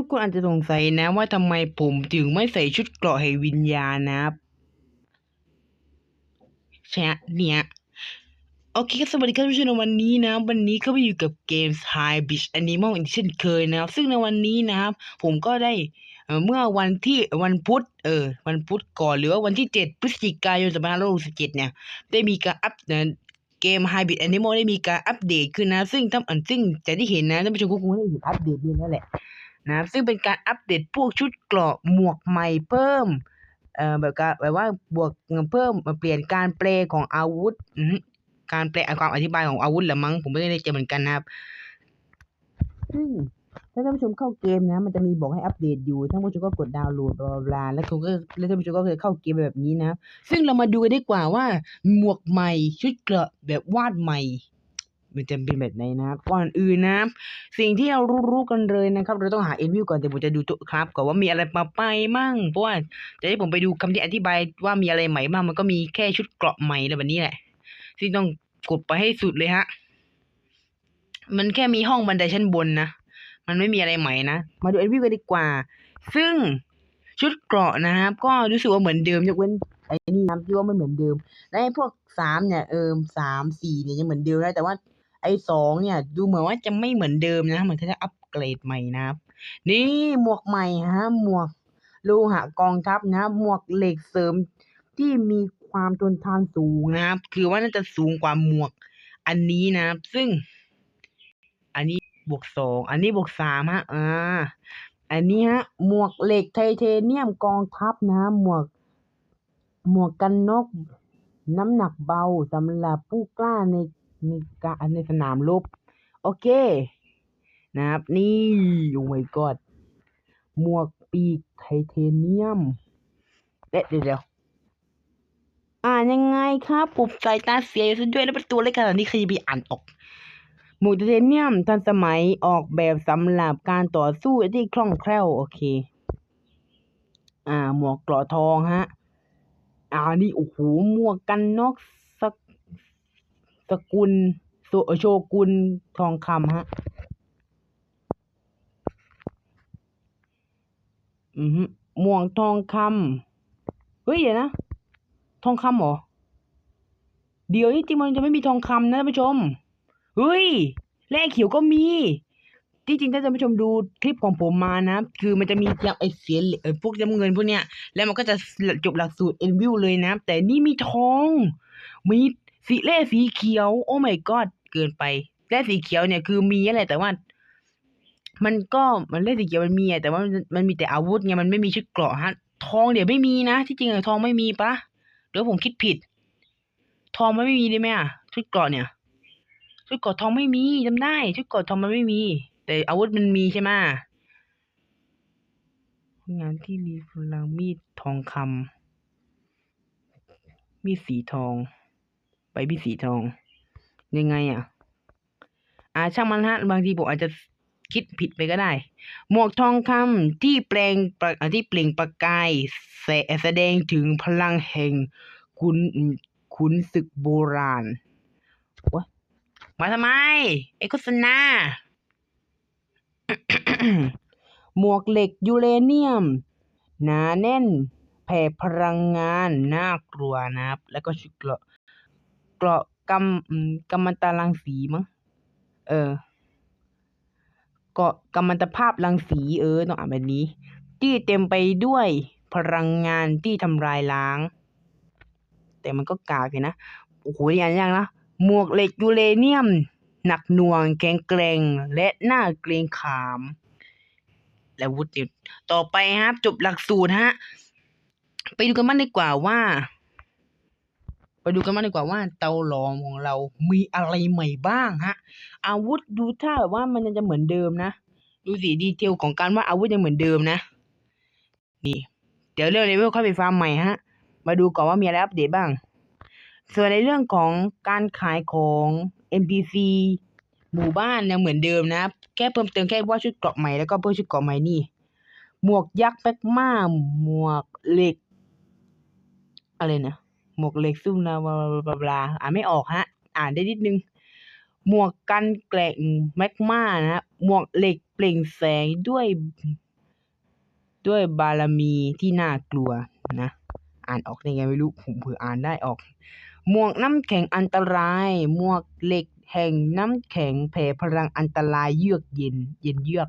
ทุกคนอาจจะสงสัยนะ ว่าทำไมผมถึงไม่ใส่ชุดเกราะแห่งวิญญาณนะครับใช่ฮะเนี่ยโอเคครับสวัสดีครับทุกท่านในวันนี้นะ วันนี้ก็ไปอยู่กับเกม High Beach Animal อีกเช่นเคยนะครับ ซึ่งในวันนี้นะครับ ผมก็ได้เมื่อวันที่วันพุธเออ วันพุธก่อนหรือว่าวันที่ 7 พฤศจิกายน2567เนี่ย ได้มีการอัปเดตเกม High Beat Animal ได้มีการอัปเดตขึ้นนะ ซึ่งท่านอันซึ่งจากที่เห็นนะท่านผู้ชมก็คงได้เห็นอัปเดตนี้แล้วแหละ นะครับซึ่งเป็นการอัปเดตพวกชุดเกราะหมวกใหม่เพิ่มเอ่อแบบการแบบว่าบวกเพิ่มเปลี่ยนการแปลของอาวุธการแปลความอธิบายของอาวุธแหละมั้งผมไม่ได้แน่ใจเหมือนกันนะครับซึ่งถ้าท่านผู้ชมเข้าเกมนะ มันจะมีบอกให้อัปเดตอยู่ท่านผู้ชมก็กดดาวน์โหลดบลาบลาแล้วคุณก็แล้วท่านผู้ชมก็จะเข้าเกมแบบนี้นะ ซึ่งเรามาดูกันดีกว่าว่า หมวกใหม่ชุดเกราะแบบวาดใหม่ มันจะเป็นแบบไหนนะครับก่อนอื่นนะสิ่งที่เรารู้ๆกันเลยนะครับ เราต้องหาเอ็นวิวก่อนแต่ผมจะดูตัวครับก่อนว่ามีอะไรมาไปมั่งเพราะว่าจะให้ผมไปดูคำที่อธิบายว่ามีอะไรใหม่บ้างมันก็มีแค่ชุดเกราะใหม่อะไรแบบนี้แหละซึ่งต้องกดไปให้สุดเลยฮะมันแค่มีห้องบันไดชั้นบนนะมันไม่มีอะไรใหม่นะมาดูเอ็นวิวกันดีกว่า ซึ่งชุดเกราะนะครับก็รู้สึกว่าเหมือนเดิมยกเว้นไอ้นี่นะที่ว่าไม่เหมือนเดิมและไอ้พวกสามเนี่ยเอิมสามสี่เนี่ยยังเหมือนเดิมนะแต่ว่า ไอ้สองเนี่ย ดูเหมือนว่าจะไม่เหมือนเดิมนะ เหมือนเขาจะอัปเกรดใหม่นะครับ นี่หมวกใหม่ฮะหมวกโลหะกองทัพนะ หมวกเหล็กเสริมที่มีความทนทานสูงนะครับ คือว่าน่าจะสูงกว่าหมวกอันนี้นะครับ ซึ่ง อันนี้บวกสอง อันนี้บวกสามฮะ อ่า อันนี้ฮะ หมวกเหล็กไทเทเนียมกองทัพนะ หมวก หมวกกันนก น้ำหนักเบาสำหรับผู้กล้าใน ในการในสนามรบโอเค นะครับ นี่ โอ้ my god หมวกปีกไทเทเนียมเอ๊ะเดี๋ยวเดี๋ยวอ่านยังไงครับปุบสายตาเสียอยู่ซะด้วยแล้วประตูเล็กขนาดนี้ใครจะไปอ่านออกหมวกไทเทเนียมทันสมัยออกแบบสำหรับการต่อสู้ที่คล่องแคล่วโอเค อ่า หมวกกราะทองฮะอ่านี่โอ้โหหมวกกันน็อก สกสกุลโโชกุลทองคำฮะ อือฮึหมวกทองคำเฮ้ยเดี๋ยวนะ ทองคำเหรอ เดี๋ยวที่จริงมันจะไม่มีทองคำนะท่านผู้ชม เฮ้ย แร่เขียวก็มี ที่จริงถ้าท่านผู้ชมดูคลิปของผมมานะ คือมันจะมีอย่างไอเสียเอพวกจำเงินพวกเนี้ย แล้วมันก็จะจบหลักสูตรเอ็นวิวเลยนะ แต่นี่มีทอง มี สีแร่สีเขียว โอ้ my god เกินไปแร่สีเขียวเนี่ยคือมีอะไรแต่ว่า มันก็มันแร่สีเขียวมันมีอะแต่ว่ามันมันมีแต่อาวุธไงมันไม่มีชุดเกราะฮะทองเดี๋ยวไม่มีนะที่จริงอะทองไม่มีปะเดี๋ยวผมคิดผิด ทองมันไม่มีได้ไหมอะชุดเกราะเนี่ย ชุดเกราะทองไม่มีจำได้ ชุดเกราะทองมันไม่มี แต่อาวุธมันมีใช่ไหมงานที่มีพลังมีดทองคำมีดสีทอง ใบมีดสีทอง ยังไงอะ อ่าช่างมันฮะบางทีผมอาจจะคิดผิดไปก็ได้ หมวกทองคำที่แปลงปที่เปล่งประกายแสแสดงถึงพลังแห่งขุนขุนศึกโบราณวะมาทำไม ไอ้โฆษณาหมวกเหล็กยูเรเนียม หนาแน่น แผ่พลังงาน น่ากลัวนะครับ แล้วก็ชุดเกราะ กราะกำกัมมันตรังสีมั้ง เออเกาะกัมมันตภาพรังสีเออต้องอ่านแบบนี้ ที่เต็มไปด้วยพลังงานที่ทำลายล้าง แต่มันก็กากอยู่นะ โอ้โหอย่างยังนะ หมวกเหล็กยูเรเนียม หนักหน่วงแข็งแกร่งและหน่าเกรงขาม และวุฒิต่อไปครับ จบหลักสูตรฮะ ไปดูกันบ้างดีกว่าว่า ไปดูกันบ้างดีกว่าว่าเตาหลอมของเรามีอะไรใหม่บ้างฮะ อาวุธดูถ้าแบบว่ามันยังจะเหมือนเดิมนะ ดูสิดีเทลของการว่าอาวุธยังเหมือนเดิมนะ นี่ เดี๋ยวเรื่องเลเวลค่อยไปฟาร์มใหม่ฮะ มาดูก่อนว่ามีอะไรอัปเดตบ้าง ส่วนในเรื่องของการขายของ NPC หมู่บ้านยังเหมือนเดิมนะแค่เพิ่มเติมแค่ว่าชุดเกราะใหม่แล้วก็เพิ่มชุดเกราะใหม่นี่ หมวกยักษ์แป๊กมาหมวกเหล็ก อะไรนะ หมวกเหล็กซุ่มลาบลาบลาบลาอ่านไม่ออกฮะ อ่านได้นิดนึง หมวกกันแกร่งแมกมานะฮะหมวกเหล็กเปล่งแสงด้วย ด้วยบารมีที่น่ากลัวนะ อ่านออกได้ไงไม่รู้ ผมเผื่ออ่านได้ออก หมวกน้ำแข็งอันตราย หมวกเหล็กแห่งน้ำแข็งแผ่พลังอันตรายเยือกเย็น เย็นเยือก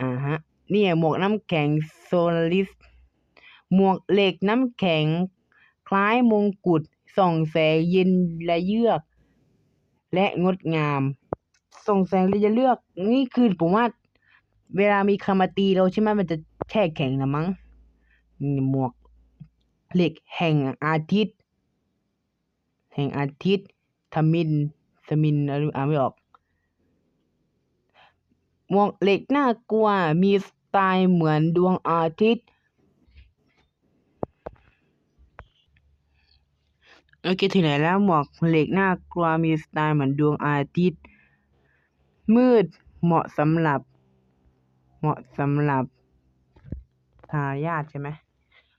อ่าฮะ เนี่ยหมวกน้ำแข็งโซลิสหมวกเหล็กน้ำแข็ง คล้ายมงกุฎส่องแสงเย็นและเยือก และงดงาม ส่องแสงและเยือก นี่คือผมว่า เวลามีคำมาตีเราใช่ไหมมันจะแช่แข็งนะมั้งหมวกเหล็กแห่งอาทิตย์ แห่งอาทิตย์ทมินสมินอะไรอ่านไม่ออก หมวกเหล็กน่ากลัวมีสไตล์เหมือนดวงอาทิตย์ โอเคถึงไหนแล้วหมวกเหล็กน่ากลัวมีสไตล์เหมือนดวงอาทิตย์ มืดเหมาะสำหรับ เหมาะสำหรับทายาทใช่ไหม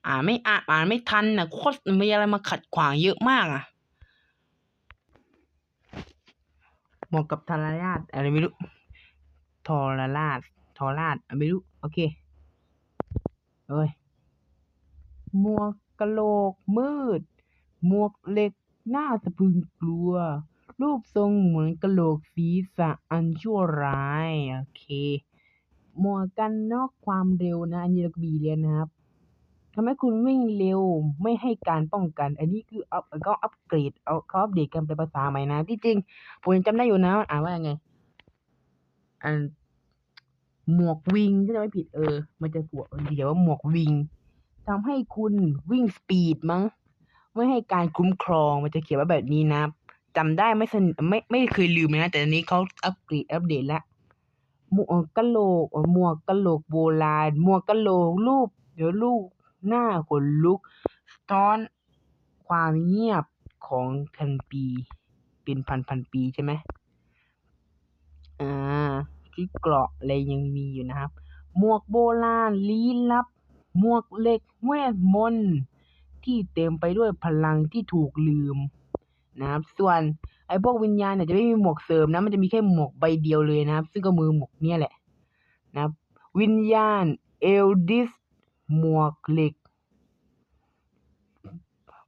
อ่านไม่อ่านอ่านไม่ทันนะโคตรมีอะไรมาขัดขวางเยอะมากอะเหมาะกับทายาทอะไรไม่รู้ทรราชทรราชอะไรไม่รู้โอเคเอ้ยหมวกกะโหลกมืด หมวกเหล็กน่าสะพรึงกลัว รูปทรงเหมือนกะโหลกศีรษะอันชั่วร้าย โอเค หมวกกันนอกความเร็วนะ อันนี้เราก็มีเรียนนะครับทำให้คุณวิ่งเร็วไม่ให้การป้องกัน อันนี้คืออัพก็อัปเกรดเอาเขาอัปเดตกันเป็นภาษาใหม่นะ ที่จริงผมยังจำได้อยู่นะอ่านว่ายังไง อันหมวกวิงถ้าจะไม่ผิดเออ มันจะบวกมันเขียนว่าหมวกวิงทำให้คุณวิ่งสปีดมั้ง ไม่ให้การคุ้มครองมันจะเขียนว่าแบบนี้นะจำได้ไม่สนไม่ไม่เคยลืมนะแต่อันนี้เขาอัปเกรดอัปเดตแล้วหมวกกะโหลกเอ่อหมวกกะโหลกโบราณหมวกกะโหลกรูป เดี๋ยวรูปหน้าขนลุกซ้อนความเงียบของพันปี เป็นพันพันปีใช่ไหมอ่าที่เกราะอะไรยังมีอยู่นะครับ หมวกโบราณลี้ลับ หมวกเหล็กเวทมนต์ ที่เต็มไปด้วยพลังที่ถูกลืมนะครับส่วนไอ้พวกวิญญาณเนี่ยจะไม่มีหมวกเสริมนะ มันจะมีแค่หมวกใบเดียวเลยนะครับ ซึ่งก็มือหมวกเนี่ยแหละนะครับวิญญาณเอลดิสหมวกเหล็ก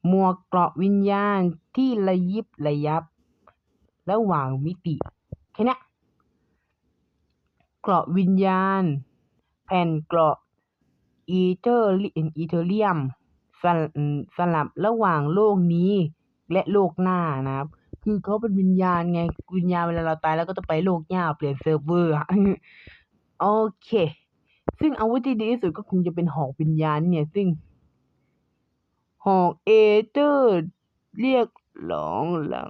หมวกเกราะวิญญาณที่ระยิบระยับ ระหว่างมิติแค่นี้เกราะวิญญาณ แผ่นเกราะอีเทอร์อีเทอเรียม สสลับระหว่างโลกนี้และโลกหน้านะครับ คือเขาเป็นวิญญาณไง วิญญาณเวลาเราตายแล้วก็จะไปโลกหน้าเปลี่ยนเซิร์ฟเวอร์อะโอเค ซึ่งอาวุธที่ดีที่สุดก็คงจะเป็นหอกวิญญาณเนี่ย ซึ่ง หอกเอเตอร์เรียกร้องหลัง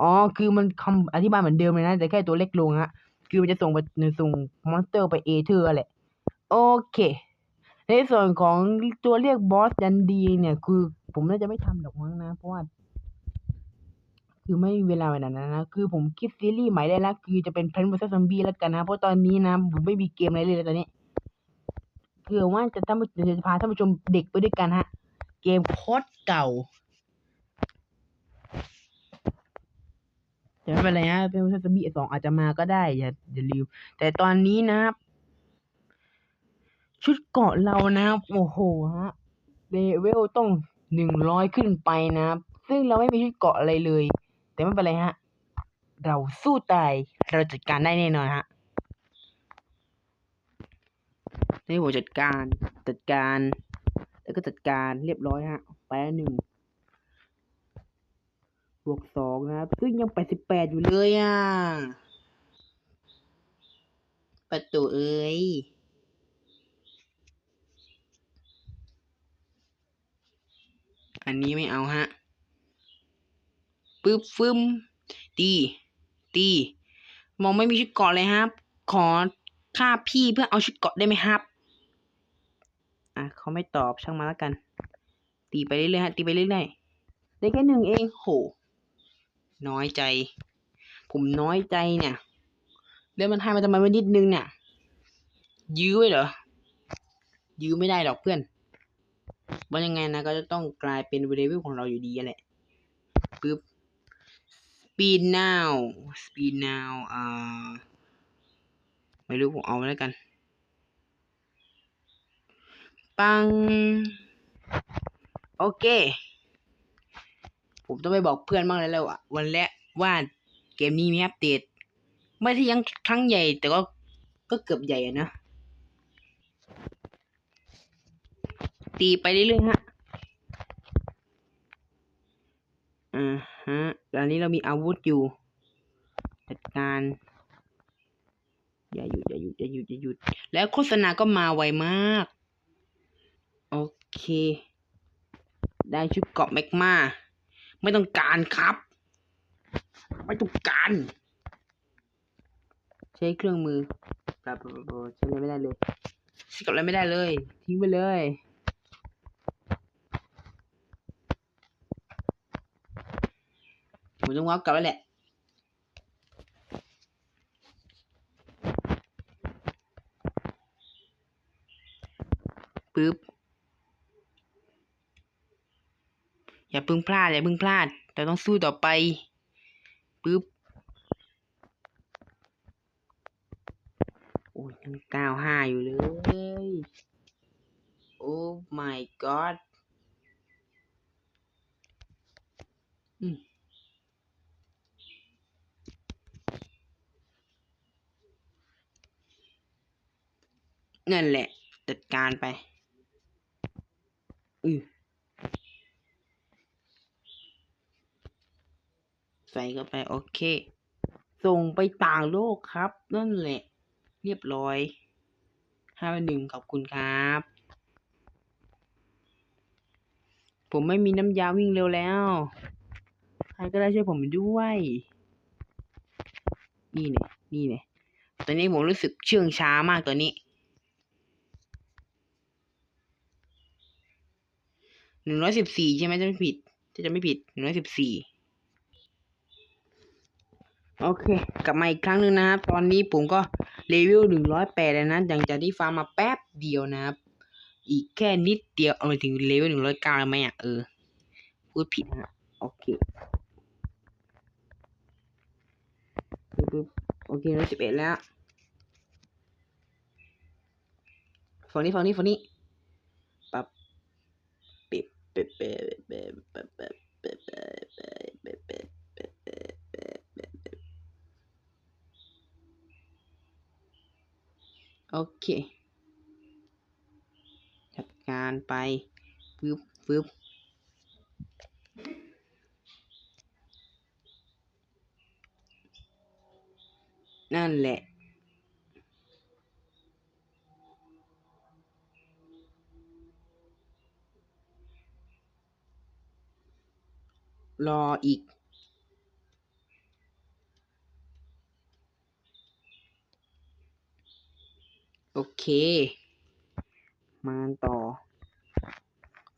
อ๋อ คือมันคำอธิบายเหมือนเดิมเลยนะ แต่แค่ตัวเล็กลงฮะ คือมันจะส่งไปส่งมอนสเตอร์ไปเอเธอร์แหละ โอเค ในส่วนของตัวเรียกบอสยันดีเนี่ย คือผมน่าจะไม่ทำหรอกมั้งนะ เพราะว่า คือไม่มีเวลาแบบนั้นนะคือผมคิดซีรีส์ใหม่ได้แล้วคือจะเป็น Plant vs Zombie แล้วกันนะ เพราะตอนนี้นะผมไม่มีเกมอะไรเลยตอนนี้คือว่าจะท่านผู้จะพาท่านผู้ชมเด็กไปด้วยกันฮะ เกมโคตรเก่าแต่ไม่เป็นไรฮะเป็นซัสบีสองอาจจะมาก็ได้อย่าอย่าลืมแต่ตอนนี้นะครับ ชุดเกาะเรานะครับโอ้โหฮะเลเวลต้องหนึ่งร้อยขึ้นไปนะครับ ซึ่งเราไม่มีชุดเกาะอะไรเลย แต่ไม่เป็นไรฮะ เราสู้ตายเราจัดการได้แน่นอนฮะนี่ผมจัดการจัดการ แล้วก็จัดการเรียบร้อยฮะ ไปหนึ่งบวกสองนะครับ ซึ่งยังแปดสิบแปดอยู่เลยอะประตูเอ้ย อันนี้ไม่เอาฮะปึ๊บฟึมตีตีมองไม่มีชุดเกาะเลยครับ ขอค่าพี่เพื่อเอาชุดเกาะได้ไหมครับ อะเขาไม่ตอบช่างมาแล้วกัน ตีไปเรื่อยๆฮะตีไปเรื่อยๆได้แค่หนึ่งเองโห น้อยใจ ผมน้อยใจเนี่ยแล้วมันให้มาทำไมไม่นิดนึงเนี่ยยื้อไว้เหรอยื้อไม่ได้หรอกเพื่อน ว่ายังไงนะก็จะต้องกลายเป็นเรเวลของเราอยู่ดีแหละปึ๊บ speed now speed now อ่าไม่รู้ผมเอาไว้แล้วกัน ปัง โอเค ผมต้องไปบอกเพื่อนบ้างแล้วและว่าวันแรกว่าเกมนี้มีอัปเดต ไม่ที่ยังครั้งใหญ่แต่ก็ก็เกือบใหญ่อะนะ ตีไปเรื่อยๆฮะอ่าฮะตอนนี้เรามีอาวุธอยู่จัดการอย่าหยุดอย่าหยุดอย่าหยุดอย่าหยุด แล้วโฆษณาก็มาไวมาก โอเค ได้ชุดเกาะแมกมาไม่ต้องการครับ ไม่ต้องการ ใช้เครื่องมือปรับใช้อะไรไม่ได้เลยใช้กับอะไรไม่ได้เลย ทิ้งไปเลย ผมต้องวับกลับแล้วแหละปึ๊บอย่าพิ่งพลาด อย่าพิ่งพลาด เราต้องสู้ต่อไปปึ๊บโอ้ยยังเก้าห้าอยู่เลย โอ้ my god อืม นั่นแหละจัดการไปอือใส่เข้าไปโอเค ส่งไปต่างโลกครับ นั่นแหละ เรียบร้อยห้าหนึ่งขอบคุณครับ ผมไม่มีน้ำยาวิ่งเร็วแล้ว ใครก็ได้ช่วยผมด้วย นี่เนี่ยนี่เนี่ยตอนนี้ผมรู้สึกเชื่องช้ามากตัวนี้ หนึ่งร้อยสิบสี่ใช่ไหมจะไม่ผิดถ้าจะไม่ผิดหนึ่งร้อยสิบสี่โอเค กลับมาอีกครั้งหนึ่งนะครับ ตอนนี้ผมก็เลเวลหนึ่งร้อยแปดแล้วนะหลังจากที่ฟาร์มมาแป๊บเดียวนะครับ อีกแค่นิดเดียวเอาไปถึงเลเวลหนึ่งร้อยเก้าแล้วไหมอะเออ พูดผิดนะโอเคปึ๊บโอเคร้อยสิบเอ็ดแล้วฝั่งนี้ฝั่งนี้ฝั่งนี้ โอเค จัดการไปปึ๊บปึ๊บนั่นแหละ รออีกโอเค มาต่อ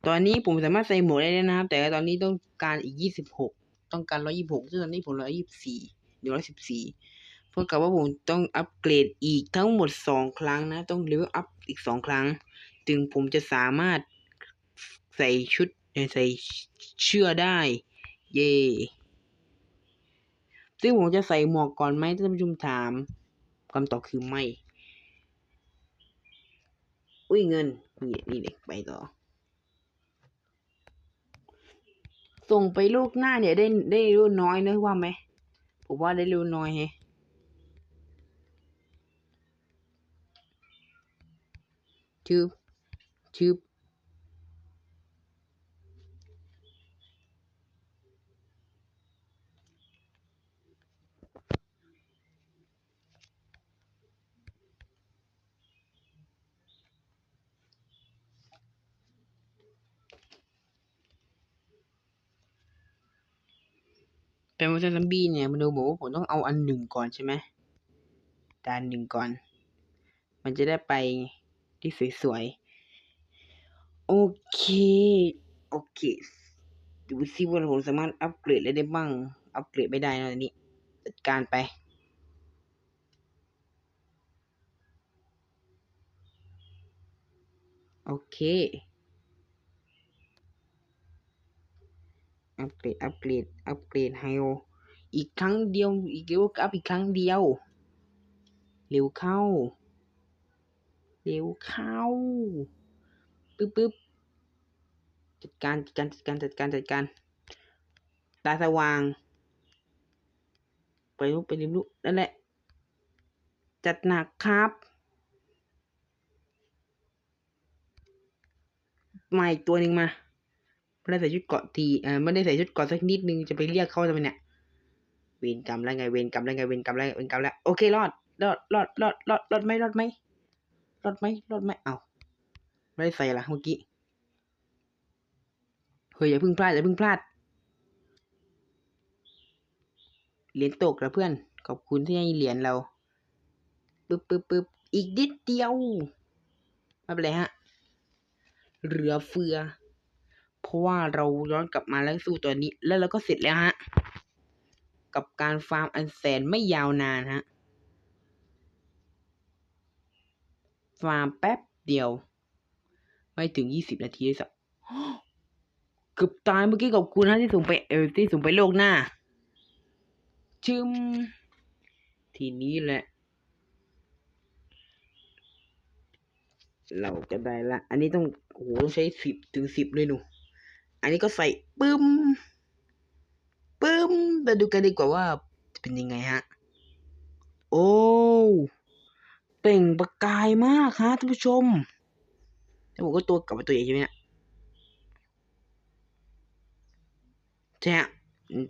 ตอนนี้ผมสามารถใส่หมวกได้แล้วนะครับ แต่ตอนนี้ต้องการอีกยี่สิบหก ต้องการร้อยี่หกซึ่งตอนนี้ผมร้อยี่สี่หรือร้อยสิบสี่เท่ากับว่าผมต้องอัปเกรดอีกทั้งหมดสองครั้งนะ ต้องเลเวลอัพอีกสองครั้งถึงผมจะสามารถใส่ชุดใส่เชื่อได้ เย่ซึ่งผมจะใส่หมวกก่อนไหมท่านผู้ชมถามคำตอบคือไม่ อุ้ยเงิน นี่นี่เด็กไปต่อ ส่งไปลูกหน้าเนี่ยได้ได้รู้น้อยนะว่าไหม ผมว่าได้รู้น้อยแฮชืบชืบ เป็นวัตซัมบี้เนี่ยมันดูบอกว่าผมต้องเอาอันหนึ่งก่อนใช่ไหมด้านหนึ่งก่อน มันจะได้ไปที่สวยๆ โอเค โอเค ดูซิว่าผมสามารถอัปเกรดได้บ้าง อัปเกรดไม่ได้นะอันนี้ จัดการไปโอเค อัปเกรด อัปเกรด อัปเกรดไฮโออีกครั้งเดียว อีกเดียวอัพอีกครั้งเดียว เร็วเข้า เร็วเข้า ปึ๊บปึ๊บจัดการ จัดการ จัดการ จัดการ จัดการ ตาสว่าง ไปลุกไปริมลุกนั่นแหละ จัดหนักครับมาอีกตัวหนึ่งมา ไม่ได้ใส่ชุดเกาะทีเออไม่ได้ใส่ชุดเกาะสักนิดนึงจะไปเรียกเขาทำไมเนี่ยเวรกรรมแล้วไงเวรกรรมแล้วไงเวรกรรมแล้วเวรกรรมแล้วโอเครอดรอดรอดรอดรอดรอดไหมรอดไหมรอดไหมรอดไหมเอาไม่ได้ใส่ละเมื่อกี้เฮ้ยอย่าเพิ่งพลาดอย่าเพิ่งพลาดเหรียญตกแล้วเพื่อน ขอบคุณที่ให้เหรียญเราปึ๊บปึ๊บปึ๊บอีกนิดเดียวไม่เป็นไรฮะเหลือเฟือ เพราะว่าเราย้อนกลับมาแล้วสู้ตัวนี้ แล้วเราก็เสร็จแล้วฮะ กับการฟาร์มอันแสนไม่ยาวนานฮะ ฟาร์มแป๊บเดียว ไม่ถึงยี่สิบนาทีเลยสักเกือบตายเมื่อกี้กับคุณฮะที่ส่งไปเออที่ส่งไปโลกหน้าจึม ทีนี้แหละ เราจะได้ละ อันนี้ต้องโอ้โหต้องใช้สิบถึงสิบเลยหนู อันนี้ก็ใส่ปึ้มปึ้มมาดูกันดีกว่าว่าจะเป็นยังไงฮะ โอ้เปล่งประกายมากฮะท่านผู้ชมแล้วผมก็ตัวกลับมาตัวใหญ่ใช่ไหมเนี่ยใช่ฮะ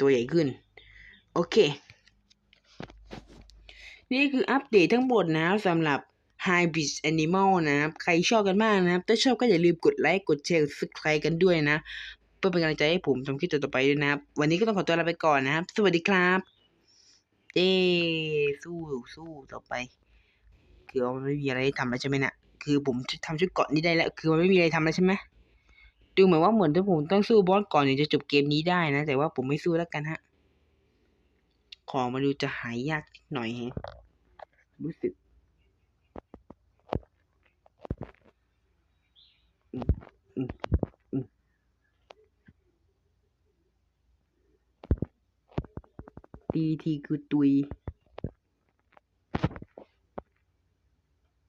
ตัวใหญ่ขึ้น โอเค นี่คืออัปเดตทั้งหมดนะสำหรับ Hybrid Animal นะครับ ใครชอบกันมากนะครับ ถ้าชอบก็อย่าลืมกดไลค์ กดแชร์กด subscribe กันด้วยนะ เพื่อเป็นกำลังใจให้ผมทำคลิปต่อไปด้วยนะครับ วันนี้ก็ต้องขอตัวลาไปก่อนนะครับ สวัสดีครับเย้สู้สู้ต่อไป คือมันไม่มีอะไรให้ทำแล้วใช่ไหมเนี่ยคือผมทำชุดเกาะนี้ได้แล้ว คือมันไม่มีอะไรทำแล้วใช่ไหมดูเหมือนว่าเหมือนถ้าผมต้องสู้บอสก่อนถึงจะจบเกมนี้ได้นะ แต่ว่าผมไม่สู้แล้วกันฮะ ของมาดูจะหายยากหน่อยฮะรู้สึกอืมอืม ตีทีคือตุย